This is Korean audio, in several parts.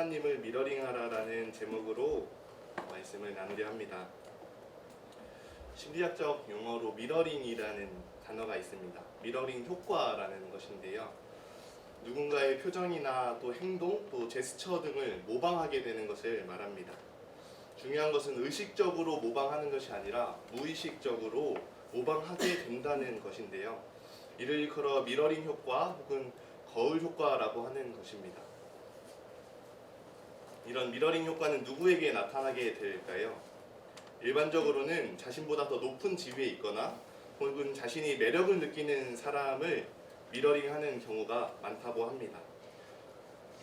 하나님을 미러링하라라는 제목으로 말씀을 나누려 합니다. 심리학적 용어로 미러링이라는 단어가 있습니다. 미러링 효과라는 것인데요. 누군가의 표정이나 또 행동, 또 제스처 등을 모방하게 되는 것을 말합니다. 중요한 것은 의식적으로 모방하는 것이 아니라 무의식적으로 모방하게 된다는 것인데요. 이를 일컬어 미러링 효과 혹은 거울 효과라고 하는 것입니다. 이런 미러링 효과는 누구에게 나타나게 될까요? 일반적으로는 자신보다 더 높은 지위에 있거나 혹은 자신이 매력을 느끼는 사람을 미러링하는 경우가 많다고 합니다.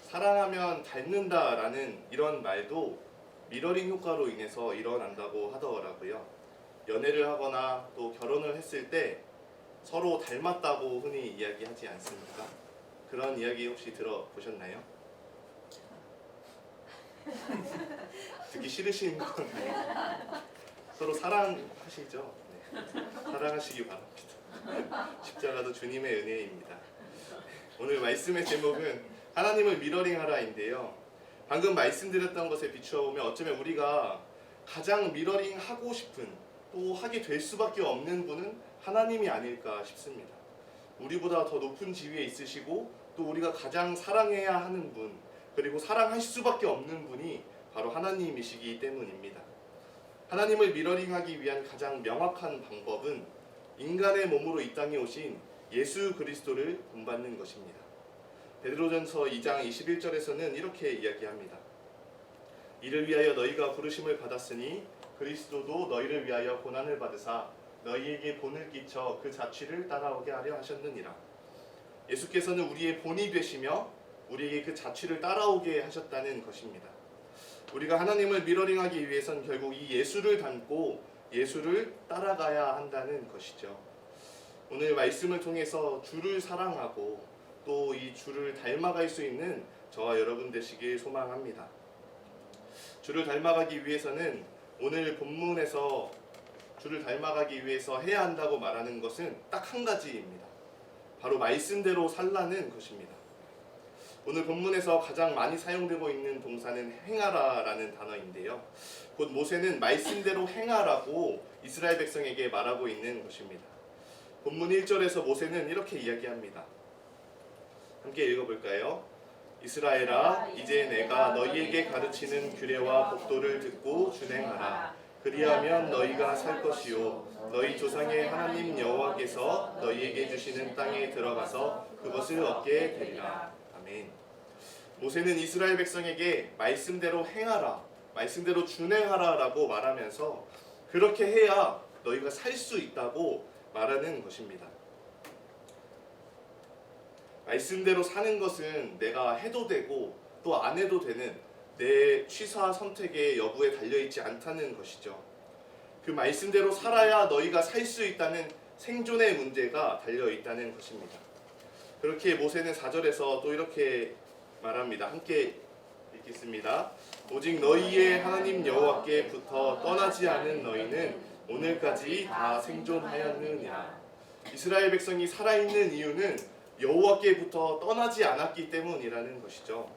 사랑하면 닮는다라는 이런 말도 미러링 효과로 인해서 일어난다고 하더라고요. 연애를 하거나 또 결혼을 했을 때 서로 닮았다고 흔히 이야기하지 않습니까? 그런 이야기 혹시 들어보셨나요? 듣기 싫으신 건 아니고 서로 사랑하시죠? 네. 사랑하시기 바랍니다. 십자가도 주님의 은혜입니다. 오늘 말씀의 제목은 하나님을 미러링하라인데요. 방금 말씀드렸던 것에 비추어 보면 어쩌면 우리가 가장 미러링 하고 싶은 또 하게 될 수밖에 없는 분은 하나님이 아닐까 싶습니다. 우리보다 더 높은 지위에 있으시고 또 우리가 가장 사랑해야 하는 분 그리고 사랑할 수밖에 없는 분이 바로 하나님이시기 때문입니다. 하나님을 미러링하기 위한 가장 명확한 방법은 인간의 몸으로 이 땅에 오신 예수 그리스도를 본받는 것입니다. 베드로전서 2장 21절에서는 이렇게 이야기합니다. 이를 위하여 너희가 부르심을 받았으니 그리스도도 너희를 위하여 고난을 받으사 너희에게 본을 끼쳐 그 자취를 따라오게 하려 하셨느니라. 예수께서는 우리의 본이 되시며 우리에게 그 자취를 따라오게 하셨다는 것입니다. 우리가 하나님을 미러링하기 위해선 결국 이 예수를 닮고 예수를 따라가야 한다는 것이죠. 오늘 말씀을 통해서 주를 사랑하고 또 이 주를 닮아갈 수 있는 저와 여러분 되시길 소망합니다. 주를 닮아가기 위해서는 오늘 본문에서 주를 닮아가기 위해서 해야 한다고 말하는 것은 딱 한 가지입니다. 바로 말씀대로 살라는 것입니다. 오늘 본문에서 가장 많이 사용되고 있는 동사는 행하라라는 단어인데요. 곧 모세는 말씀대로 행하라고 이스라엘 백성에게 말하고 있는 것입니다. 본문 1절에서 모세는 이렇게 이야기합니다. 함께 읽어볼까요? 이스라엘아 이제 내가 너희에게 가르치는 규례와 법도를 듣고 준행하라. 그리하면 너희가 살 것이요 너희 조상의 하나님 여호와께서 너희에게 주시는 땅에 들어가서 그것을 얻게 되리라. 아멘. 모세는 이스라엘 백성에게 말씀대로 행하라, 말씀대로 준행하라라고 말하면서 그렇게 해야 너희가 살 수 있다고 말하는 것입니다. 말씀대로 사는 것은 내가 해도 되고 또 안 해도 되는 내 취사 선택의 여부에 달려 있지 않다는 것이죠. 그 말씀대로 살아야 너희가 살 수 있다는 생존의 문제가 달려 있다는 것입니다. 그렇게 모세는 4절에서 또 이렇게 말합니다. 함께 읽겠습니다. 오직 너희의 하나님 여호와께부터 떠나지 않은 너희는 오늘까지 다 생존하였느니라. 이스라엘 백성이 살아있는 이유는 여호와께부터 떠나지 않았기 때문이라는 것이죠.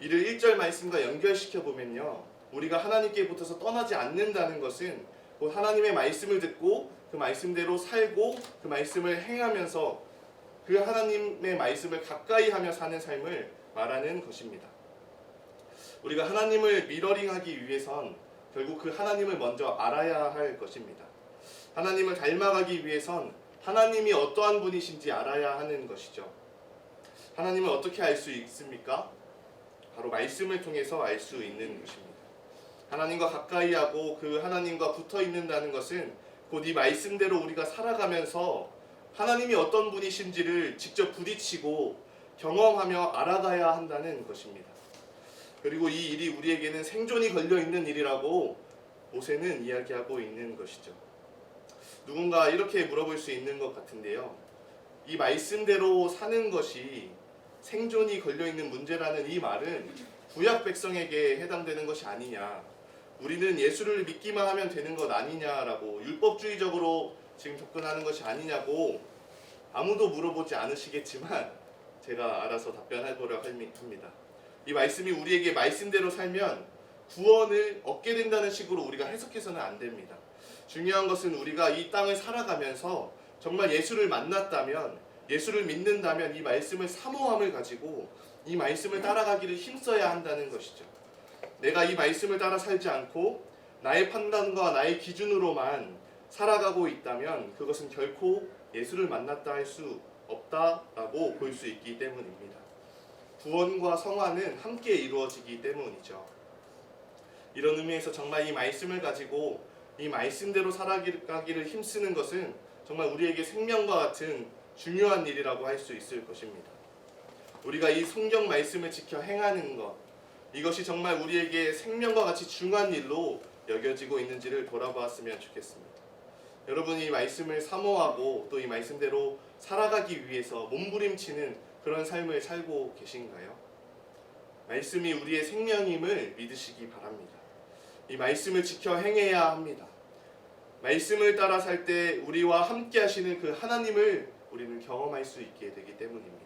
이를 1절 말씀과 연결시켜 보면요. 우리가 하나님께 붙어서 떠나지 않는다는 것은 곧 하나님의 말씀을 듣고 그 말씀대로 살고 그 말씀을 행하면서 그 하나님의 말씀을 가까이 하며 사는 삶을 말하는 것입니다. 우리가 하나님을 미러링하기 위해선 결국 그 하나님을 먼저 알아야 할 것입니다. 하나님을 닮아가기 위해선 하나님이 어떠한 분이신지 알아야 하는 것이죠. 하나님을 어떻게 알 수 있습니까? 바로 말씀을 통해서 알 수 있는 것입니다. 하나님과 가까이 하고 그 하나님과 붙어 있는다는 것은 곧 이 말씀대로 우리가 살아가면서 하나님이 어떤 분이신지를 직접 부딪히고 경험하며 알아가야 한다는 것입니다. 그리고 이 일이 우리에게는 생존이 걸려 있는 일이라고 모세는 이야기하고 있는 것이죠. 누군가 이렇게 물어볼 수 있는 것 같은데요. 이 말씀대로 사는 것이 생존이 걸려 있는 문제라는 이 말은 구약 백성에게 해당되는 것이 아니냐. 우리는 예수를 믿기만 하면 되는 것 아니냐라고 율법주의적으로 지금 접근하는 것이 아니냐고 아무도 물어보지 않으시겠지만 제가 알아서 답변해 보려 합니다. 이 말씀이 우리에게 말씀대로 살면 구원을 얻게 된다는 식으로 우리가 해석해서는 안 됩니다. 중요한 것은 우리가 이 땅을 살아가면서 정말 예수를 만났다면 예수를 믿는다면 이 말씀을 사모함을 가지고 이 말씀을 따라가기를 힘써야 한다는 것이죠. 내가 이 말씀을 따라 살지 않고 나의 판단과 나의 기준으로만 살아가고 있다면 그것은 결코 예수를 만났다 할 수 없다라고 볼 수 있기 때문입니다. 구원과 성화는 함께 이루어지기 때문이죠. 이런 의미에서 정말 이 말씀을 가지고 이 말씀대로 살아가기를 힘쓰는 것은 정말 우리에게 생명과 같은 중요한 일이라고 할 수 있을 것입니다. 우리가 이 성경 말씀을 지켜 행하는 것 이것이 정말 우리에게 생명과 같이 중요한 일로 여겨지고 있는지를 돌아보았으면 좋겠습니다. 여러분이 이 말씀을 사모하고 또 이 말씀대로 살아가기 위해서 몸부림치는 그런 삶을 살고 계신가요? 말씀이 우리의 생명임을 믿으시기 바랍니다. 이 말씀을 지켜 행해야 합니다. 말씀을 따라 살 때 우리와 함께 하시는 그 하나님을 우리는 경험할 수 있게 되기 때문입니다.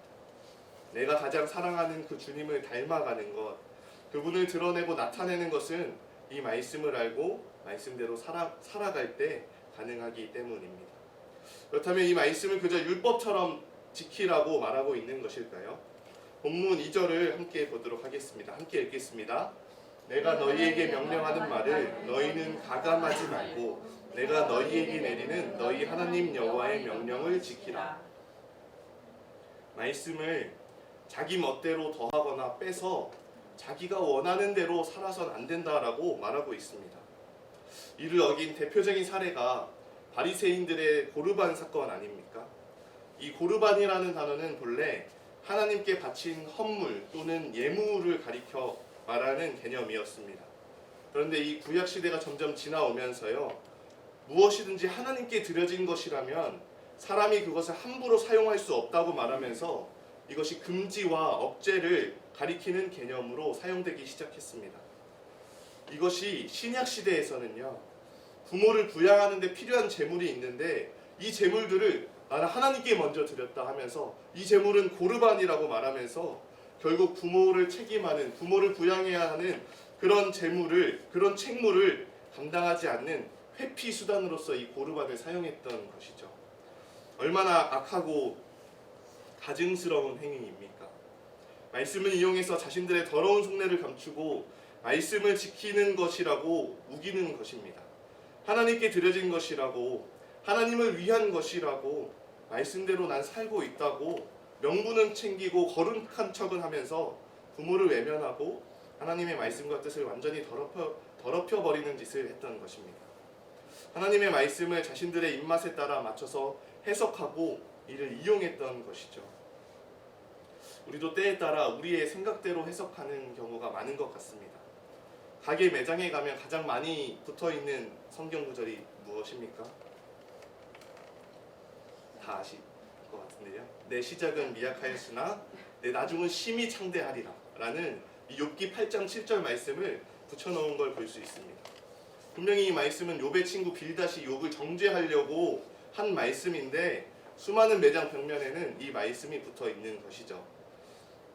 내가 가장 사랑하는 그 주님을 닮아가는 것, 그분을 드러내고 나타내는 것은 이 말씀을 알고 말씀대로 살아, 살아갈 때 가능하기 때문입니다. 그렇다면 이 말씀을 그저 율법처럼 지키라고 말하고 있는 것일까요? 본문 2절을 함께 보도록 하겠습니다. 함께 읽겠습니다. 내가 너희에게 명령하는 말을 너희는 가감하지 말고 내가 너희에게 내리는 너희 하나님 여호와의 명령을 지키라. 말씀을 자기 멋대로 더하거나 빼서 자기가 원하는 대로 살아선 안 된다라고 말하고 있습니다. 이를 어긴 대표적인 사례가 바리새인들의 고르반 사건 아닙니까? 이 고르반이라는 단어는 본래 하나님께 바친 헌물 또는 예물을 가리켜 말하는 개념이었습니다. 그런데 이 구약 시대가 점점 지나오면서요. 무엇이든지 하나님께 드려진 것이라면 사람이 그것을 함부로 사용할 수 없다고 말하면서 이것이 금지와 억제를 가리키는 개념으로 사용되기 시작했습니다. 이것이 신약 시대에서는요. 부모를 부양하는 데 필요한 재물이 있는데 이 재물들을 나는 하나님께 먼저 드렸다 하면서 이 재물은 고르반이라고 말하면서 결국 부모를 책임하는 부모를 부양해야 하는 그런 재물을 그런 책무를 감당하지 않는 회피 수단으로서 이 고르반을 사용했던 것이죠. 얼마나 악하고 가증스러운 행위입니까? 말씀을 이용해서 자신들의 더러운 속내를 감추고 말씀을 지키는 것이라고 우기는 것입니다. 하나님께 드려진 것이라고 하나님을 위한 것이라고 말씀대로 난 살고 있다고 명분은 챙기고 거룩한 척은 하면서 부모를 외면하고 하나님의 말씀과 뜻을 완전히 더럽혀, 더럽혀 버리는 짓을 했던 것입니다. 하나님의 말씀을 자신들의 입맛에 따라 맞춰서 해석하고 이를 이용했던 것이죠. 우리도 때에 따라 우리의 생각대로 해석하는 경우가 많은 것 같습니다. 가게 매장에 가면 가장 많이 붙어 있는 성경 구절이 무엇입니까? 다 아실 것 같은데요. 내 시작은 미약하였으나 내 나중은 심히 창대하리라. 라는 이 욥기 8장 7절 말씀을 붙여놓은 걸 볼 수 있습니다. 분명히 이 말씀은 욥의 친구 빌다시 욥을 정죄하려고 한 말씀인데 수많은 매장 벽면에는 이 말씀이 붙어 있는 것이죠.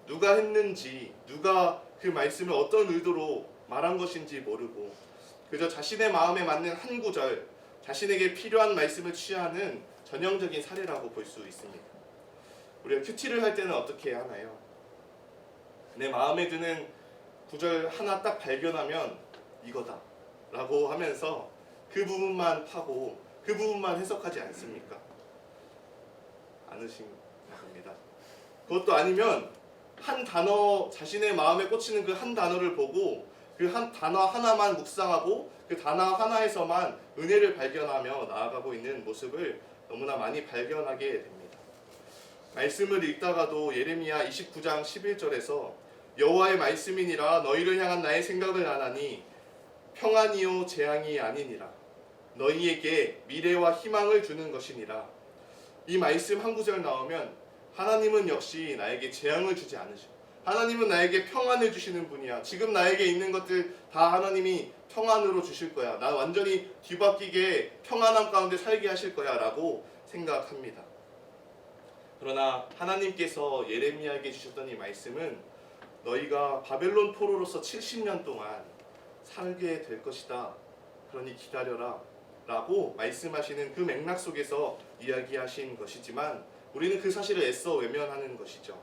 누가 했는지, 누가 그 말씀을 어떤 의도로 말한 것인지 모르고 그저 자신의 마음에 맞는 한 구절, 자신에게 필요한 말씀을 취하는 전형적인 사례라고 볼 수 있습니다. 우리가 큐티를 할 때는 어떻게 하나요? 내 마음에 드는 구절 하나 딱 발견하면 이거다 라고 하면서 그 부분만 파고 그 부분만 해석하지 않습니까? 않으신 겁니다. 그것도 아니면 한 단어 자신의 마음에 꽂히는 그 한 단어를 보고 그 한 단어 하나만 묵상하고 그 단어 하나에서만 은혜를 발견하며 나아가고 있는 모습을 너무나 많이 발견하게 됩니다. 말씀을 읽다가도 예레미야 29장 11절에서 여호와의 말씀이니라 너희를 향한 나의 생각을 안하니 평안이요 재앙이 아니니라 너희에게 미래와 희망을 주는 것이니라 이 말씀 한 구절 나오면 하나님은 역시 나에게 재앙을 주지 않으셔. 하나님은 나에게 평안을 주시는 분이야. 지금 나에게 있는 것들 다 하나님이 평안으로 주실 거야. 나 완전히 뒤바뀌게 평안함 가운데 살게 하실 거야. 라고 생각합니다. 그러나 하나님께서 예레미야에게 주셨던 이 말씀은 너희가 바벨론 포로로서 70년 동안 살게 될 것이다. 그러니 기다려라. 라고 말씀하시는 그 맥락 속에서 이야기하신 것이지만 우리는 그 사실을 애써 외면하는 것이죠.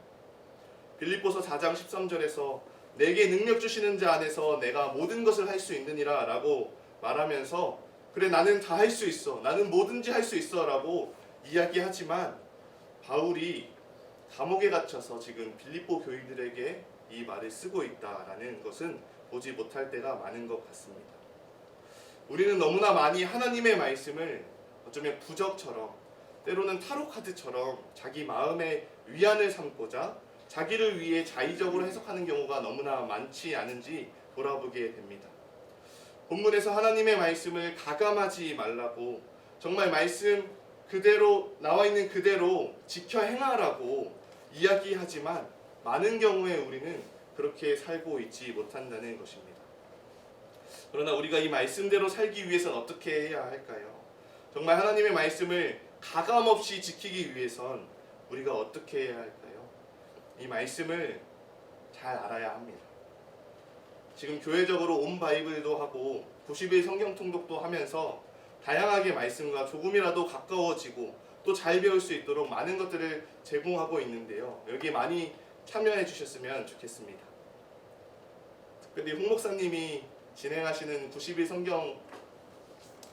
빌립보서 4장 13절에서 내게 능력 주시는 자 안에서 내가 모든 것을 할 수 있느니라 라고 말하면서 그래 나는 다 할 수 있어 나는 뭐든지 할 수 있어 라고 이야기하지만 바울이 감옥에 갇혀서 지금 빌립보 교인들에게 이 말을 쓰고 있다라는 것은 보지 못할 때가 많은 것 같습니다. 우리는 너무나 많이 하나님의 말씀을 어쩌면 부적처럼 때로는 타로 카드처럼 자기 마음의 위안을 삼고자 자기를 위해 자의적으로 해석하는 경우가 너무나 많지 않은지 돌아보게 됩니다. 본문에서 하나님의 말씀을 가감하지 말라고 정말 말씀 그대로 나와 있는 그대로 지켜 행하라고 이야기하지만 많은 경우에 우리는 그렇게 살고 있지 못한다는 것입니다. 그러나 우리가 이 말씀대로 살기 위해선 어떻게 해야 할까요? 정말 하나님의 말씀을 가감 없이 지키기 위해선 우리가 어떻게 해야 할까요? 이 말씀을 잘 알아야 합니다. 지금 교회적으로 온 바이블도 하고 90일 성경 통독도 하면서 다양하게 말씀과 조금이라도 가까워지고 또 잘 배울 수 있도록 많은 것들을 제공하고 있는데요. 여기 많이 참여해 주셨으면 좋겠습니다. 특별히 홍 목사님이 진행하시는 90일 성경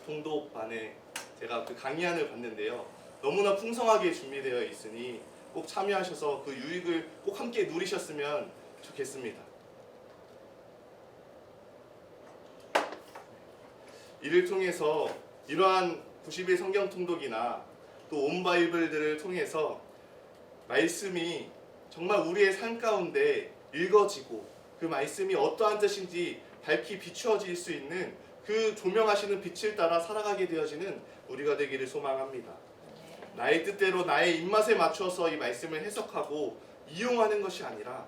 통독반에 제가 그 강의안을 봤는데요. 너무나 풍성하게 준비되어 있으니 꼭 참여하셔서 그 유익을 꼭 함께 누리셨으면 좋겠습니다. 이를 통해서 이러한 90일 성경 통독이나 또 온바이블들을 통해서 말씀이 정말 우리의 삶 가운데 읽어지고 그 말씀이 어떠한 뜻인지 밝히 비추어질 수 있는 그 조명하시는 빛을 따라 살아가게 되어지는 우리가 되기를 소망합니다. 나의 뜻대로 나의 입맛에 맞춰서 이 말씀을 해석하고 이용하는 것이 아니라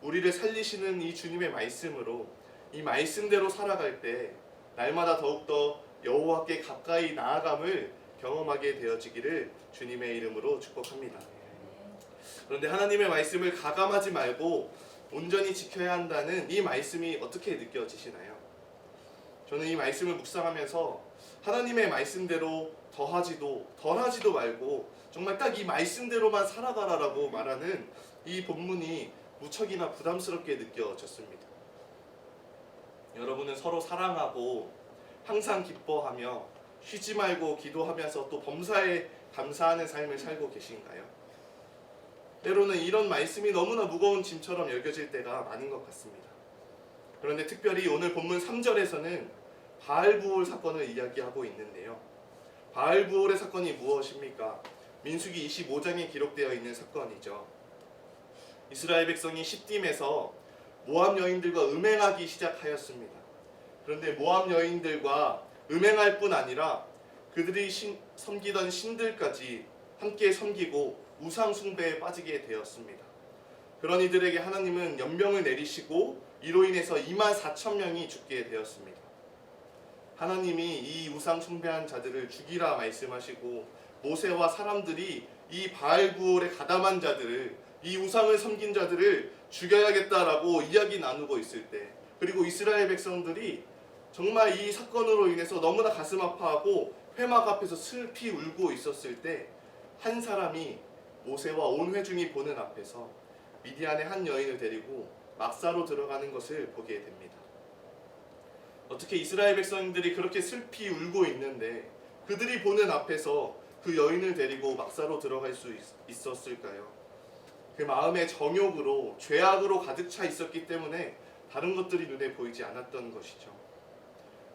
우리를 살리시는 이 주님의 말씀으로 이 말씀대로 살아갈 때 날마다 더욱더 여호와께 가까이 나아감을 경험하게 되어지기를 주님의 이름으로 축복합니다. 그런데 하나님의 말씀을 가감하지 말고 온전히 지켜야 한다는 이 말씀이 어떻게 느껴지시나요? 저는 이 말씀을 묵상하면서 하나님의 말씀대로 더하지도 덜하지도 말고 정말 딱 이 말씀대로만 살아가라라고 말하는 이 본문이 무척이나 부담스럽게 느껴졌습니다. 여러분은 서로 사랑하고 항상 기뻐하며 쉬지 말고 기도하면서 또 범사에 감사하는 삶을 살고 계신가요? 때로는 이런 말씀이 너무나 무거운 짐처럼 여겨질 때가 많은 것 같습니다. 그런데 특별히 오늘 본문 3절에서는 바알부올 사건을 이야기하고 있는데요. 바알부올의 사건이 무엇입니까? 민수기 25장에 기록되어 있는 사건이죠. 이스라엘 백성이 시딤에서 모압 여인들과 음행하기 시작하였습니다. 그런데 모압 여인들과 음행할 뿐 아니라 그들이 신, 섬기던 신들까지 함께 섬기고 우상 숭배에 빠지게 되었습니다. 그런 이들에게 하나님은 연병을 내리시고 이로 인해서 2만 4천 명이 죽게 되었습니다. 하나님이 이 우상 숭배한 자들을 죽이라 말씀하시고 모세와 사람들이 이 바알구올에 가담한 자들을 이 우상을 섬긴 자들을 죽여야겠다라고 이야기 나누고 있을 때 그리고 이스라엘 백성들이 정말 이 사건으로 인해서 너무나 가슴 아파하고 회막 앞에서 슬피 울고 있었을 때 한 사람이 모세와 온 회중이 보는 앞에서 미디안의 한 여인을 데리고 막사로 들어가는 것을 보게 됩니다. 어떻게 이스라엘 백성들이 그렇게 슬피 울고 있는데 그들이 보는 앞에서 그 여인을 데리고 막사로 들어갈 수 있, 있었을까요? 그 마음의 정욕으로 죄악으로 가득 차 있었기 때문에 다른 것들이 눈에 보이지 않았던 것이죠.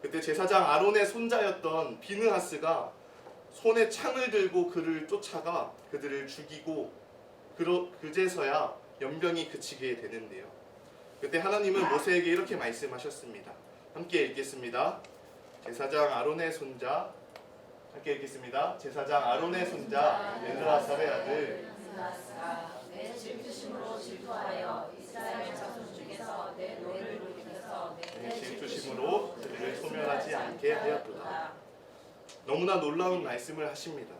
그때 제사장 아론의 손자였던 비느하스가 손에 창을 들고 그를 쫓아가 그들을 죽이고 그러, 그제서야 연병이 그치게 되는데요. 그때 하나님은 모세에게 이렇게 말씀하셨습니다. 함께 읽겠습니다. 제사장 아론의 손자 함께 읽겠습니다. 제사장 아론의 손자 엘르아살의 아들 내 질투심으로 질투하여 이스라엘 자손 중에서 내 노를 높여서 내 질투심으로 그들을 소멸하지 않게 하였도다. 너무나 놀라운 말씀을 하십니다.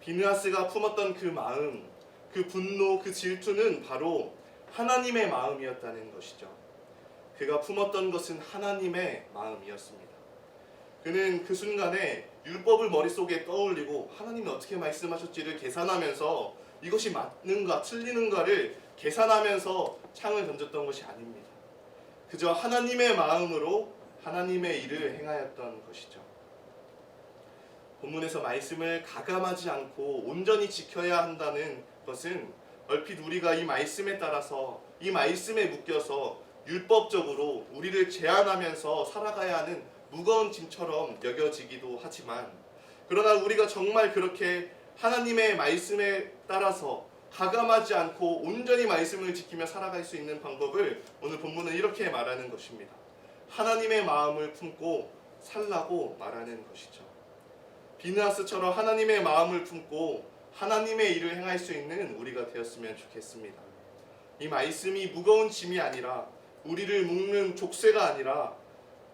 비느하스가 품었던 그 마음, 그 분노, 그 질투는 바로 하나님의 마음이었다는 것이죠. 그가 품었던 것은 하나님의 마음이었습니다. 그는 그 순간에 율법을 머릿속에 떠올리고 하나님이 어떻게 말씀하셨지를 계산하면서 이것이 맞는가 틀리는가를 계산하면서 창을 던졌던 것이 아닙니다. 그저 하나님의 마음으로 하나님의 일을 행하였던 것이죠. 본문에서 말씀을 가감하지 않고 온전히 지켜야 한다는 것은 얼핏 우리가 이 말씀에 따라서 이 말씀에 묶여서 율법적으로 우리를 제한하면서 살아가야 하는 무거운 짐처럼 여겨지기도 하지만 그러나 우리가 정말 그렇게 하나님의 말씀에 따라서 가감하지 않고 온전히 말씀을 지키며 살아갈 수 있는 방법을 오늘 본문은 이렇게 말하는 것입니다. 하나님의 마음을 품고 살라고 말하는 것이죠. 비느하스처럼 하나님의 마음을 품고 하나님의 일을 행할 수 있는 우리가 되었으면 좋겠습니다. 이 말씀이 무거운 짐이 아니라 우리를 묶는 족쇄가 아니라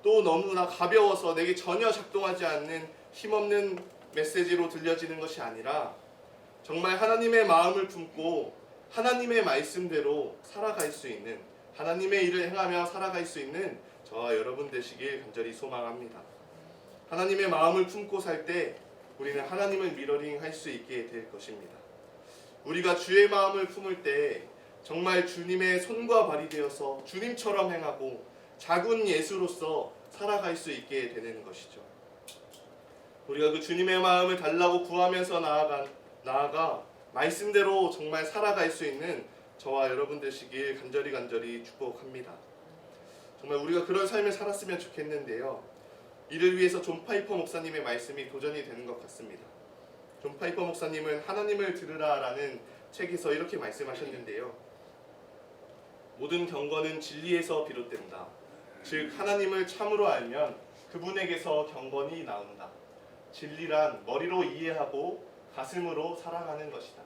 또 너무나 가벼워서 내게 전혀 작동하지 않는 힘없는 메시지로 들려지는 것이 아니라 정말 하나님의 마음을 품고 하나님의 말씀대로 살아갈 수 있는 하나님의 일을 행하며 살아갈 수 있는 저와 여러분 되시길 간절히 소망합니다. 하나님의 마음을 품고 살 때 우리는 하나님을 미러링 할 수 있게 될 것입니다. 우리가 주의 마음을 품을 때 정말 주님의 손과 발이 되어서 주님처럼 행하고 작은 예수로서 살아갈 수 있게 되는 것이죠. 우리가 그 주님의 마음을 달라고 구하면서 나아가 나아가 말씀대로 정말 살아갈 수 있는 저와 여러분 되시길 간절히 간절히 축복합니다. 정말 우리가 그런 삶을 살았으면 좋겠는데요. 이를 위해서 존 파이퍼 목사님의 말씀이 도전이 되는 것 같습니다. 존 파이퍼 목사님은 하나님을 들으라라는 책에서 이렇게 말씀하셨는데요. 모든 경건은 진리에서 비롯된다. 즉 하나님을 참으로 알면 그분에게서 경건이 나온다. 진리란 머리로 이해하고 가슴으로 사랑하는 것이다.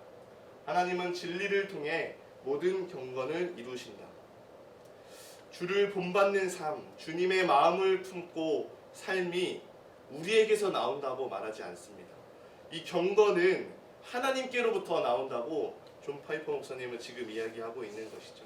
하나님은 진리를 통해 모든 경건을 이루신다. 주를 본받는 삶, 주님의 마음을 품고 삶이 우리에게서 나온다고 말하지 않습니다. 이 경건은 하나님께로부터 나온다고 존 파이퍼 목사님은 지금 이야기하고 있는 것이죠.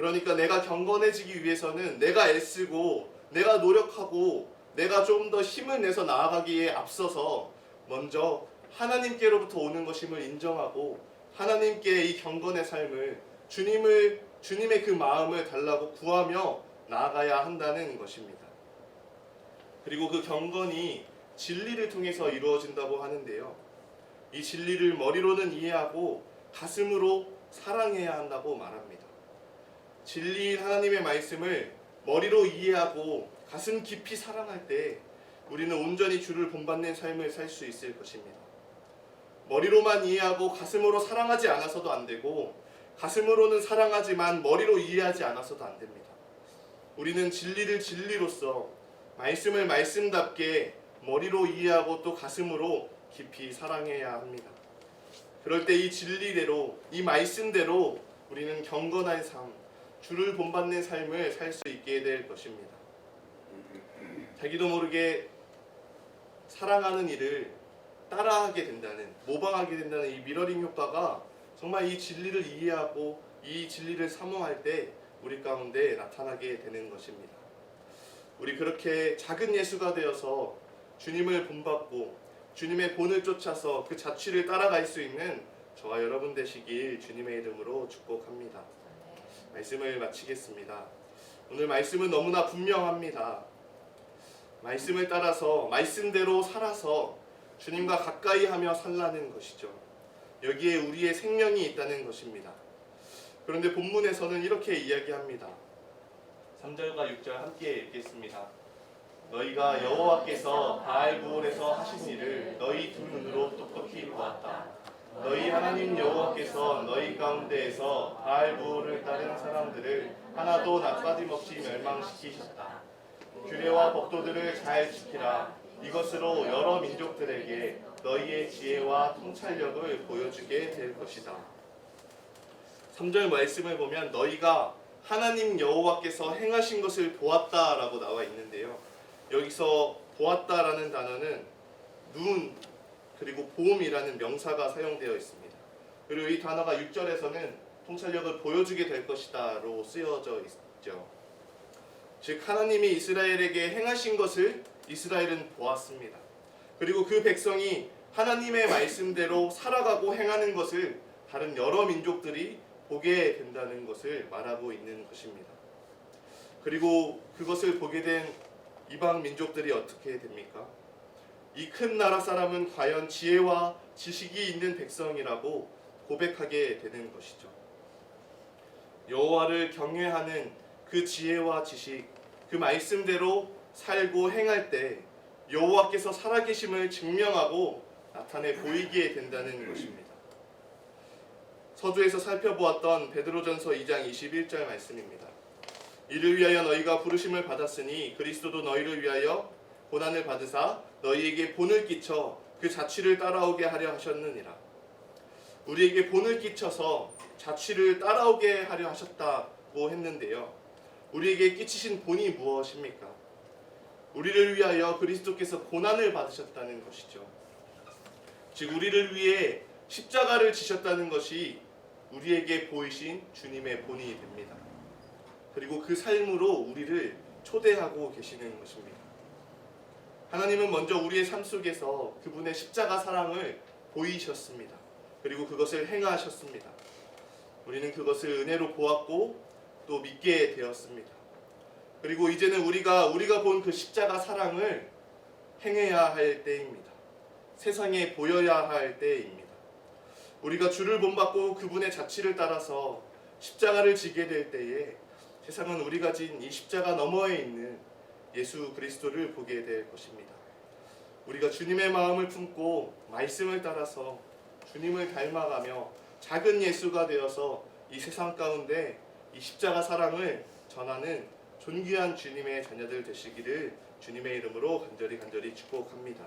그러니까 내가 경건해지기 위해서는 내가 애쓰고 내가 노력하고 내가 좀 더 힘을 내서 나아가기에 앞서서 먼저 하나님께로부터 오는 것임을 인정하고 하나님께 이 경건의 삶을 주님을 주님의 그 마음을 달라고 구하며 나아가야 한다는 것입니다. 그리고 그 경건이 진리를 통해서 이루어진다고 하는데요. 이 진리를 머리로는 이해하고 가슴으로 사랑해야 한다고 말합니다. 진리인 하나님의 말씀을 머리로 이해하고 가슴 깊이 사랑할 때 우리는 온전히 주를 본받는 삶을 살 수 있을 것입니다. 머리로만 이해하고 가슴으로 사랑하지 않아서도 안 되고 가슴으로는 사랑하지만 머리로 이해하지 않아서도 안 됩니다. 우리는 진리를 진리로서 말씀을 말씀답게 머리로 이해하고 또 가슴으로 깊이 사랑해야 합니다. 그럴 때 이 진리대로 이 말씀대로 우리는 경건한 삶, 주를 본받는 삶을 살 수 있게 될 것입니다. 자기도 모르게 사랑하는 일을 따라하게 된다는 모방하게 된다는 이 미러링 효과가 정말 이 진리를 이해하고 이 진리를 사모할 때 우리 가운데 나타나게 되는 것입니다. 우리 그렇게 작은 예수가 되어서 주님을 본받고 주님의 본을 쫓아서 그 자취를 따라갈 수 있는 저와 여러분 되시길 주님의 이름으로 축복합니다. 말씀을 마치겠습니다. 오늘 말씀은 너무나 분명합니다. 말씀을 따라서 말씀대로 살아서 주님과 가까이 하며 살라는 것이죠. 여기에 우리의 생명이 있다는 것입니다. 그런데 본문에서는 이렇게 이야기합니다. 3절과 6절 함께 읽겠습니다. 너희가 여호와께서 바알 부올에서 하신 일을 너희 두 눈으로 똑똑히 보았다. 너희 하나님 여호와께서 너희 가운데에서 바알 부올을 따른 사람들을 하나도 낯가림없이 멸망시키셨다. 규례와 법도들을 잘 지키라. 이것으로 여러 민족들에게 너희의 지혜와 통찰력을 보여주게 될 것이다. 3절 말씀을 보면 너희가 하나님 여호와께서 행하신 것을 보았다라고 나와 있는데요. 여기서 보았다라는 단어는 눈 그리고 보음이라는 명사가 사용되어 있습니다. 그리고 이 단어가 6절에서는 통찰력을 보여주게 될 것이다로 쓰여져 있죠. 즉 하나님이 이스라엘에게 행하신 것을 이스라엘은 보았습니다. 그리고 그 백성이 하나님의 말씀대로 살아가고 행하는 것을 다른 여러 민족들이 보게 된다는 것을 말하고 있는 것입니다. 그리고 그것을 보게 된 이방 민족들이 어떻게 됩니까? 이 큰 나라 사람은 과연 지혜와 지식이 있는 백성이라고 고백하게 되는 것이죠. 여호와를 경외하는 그 지혜와 지식, 그 말씀대로 살고 행할 때 여호와께서 살아계심을 증명하고 나타내 보이게 된다는 것입니다. 서두에서 살펴보았던 베드로전서 2장 21절 말씀입니다. 이를 위하여 너희가 부르심을 받았으니 그리스도도 너희를 위하여 고난을 받으사 너희에게 본을 끼쳐 그 자취를 따라오게 하려 하셨느니라. 우리에게 본을 끼쳐서 자취를 따라오게 하려 하셨다고 했는데요. 우리에게 끼치신 본이 무엇입니까? 우리를 위하여 그리스도께서 고난을 받으셨다는 것이죠. 즉 우리를 위해 십자가를 지셨다는 것이 우리에게 보이신 주님의 본이 됩니다. 그리고 그 삶으로 우리를 초대하고 계시는 것입니다. 하나님은 먼저 우리의 삶 속에서 그분의 십자가 사랑을 보이셨습니다. 그리고 그것을 행하셨습니다. 우리는 그것을 은혜로 보았고 또 믿게 되었습니다. 그리고 이제는 우리가 우리가 본 그 십자가 사랑을 행해야 할 때입니다. 세상에 보여야 할 때입니다. 우리가 주를 본받고 그분의 자취를 따라서 십자가를 지게 될 때에 세상은 우리가 진 이 십자가 너머에 있는 예수 그리스도를 보게 될 것입니다. 우리가 주님의 마음을 품고 말씀을 따라서 주님을 닮아가며 작은 예수가 되어서 이 세상 가운데 이 십자가 사랑을 전하는 존귀한 주님의 자녀들 되시기를 주님의 이름으로 간절히 간절히 축복합니다.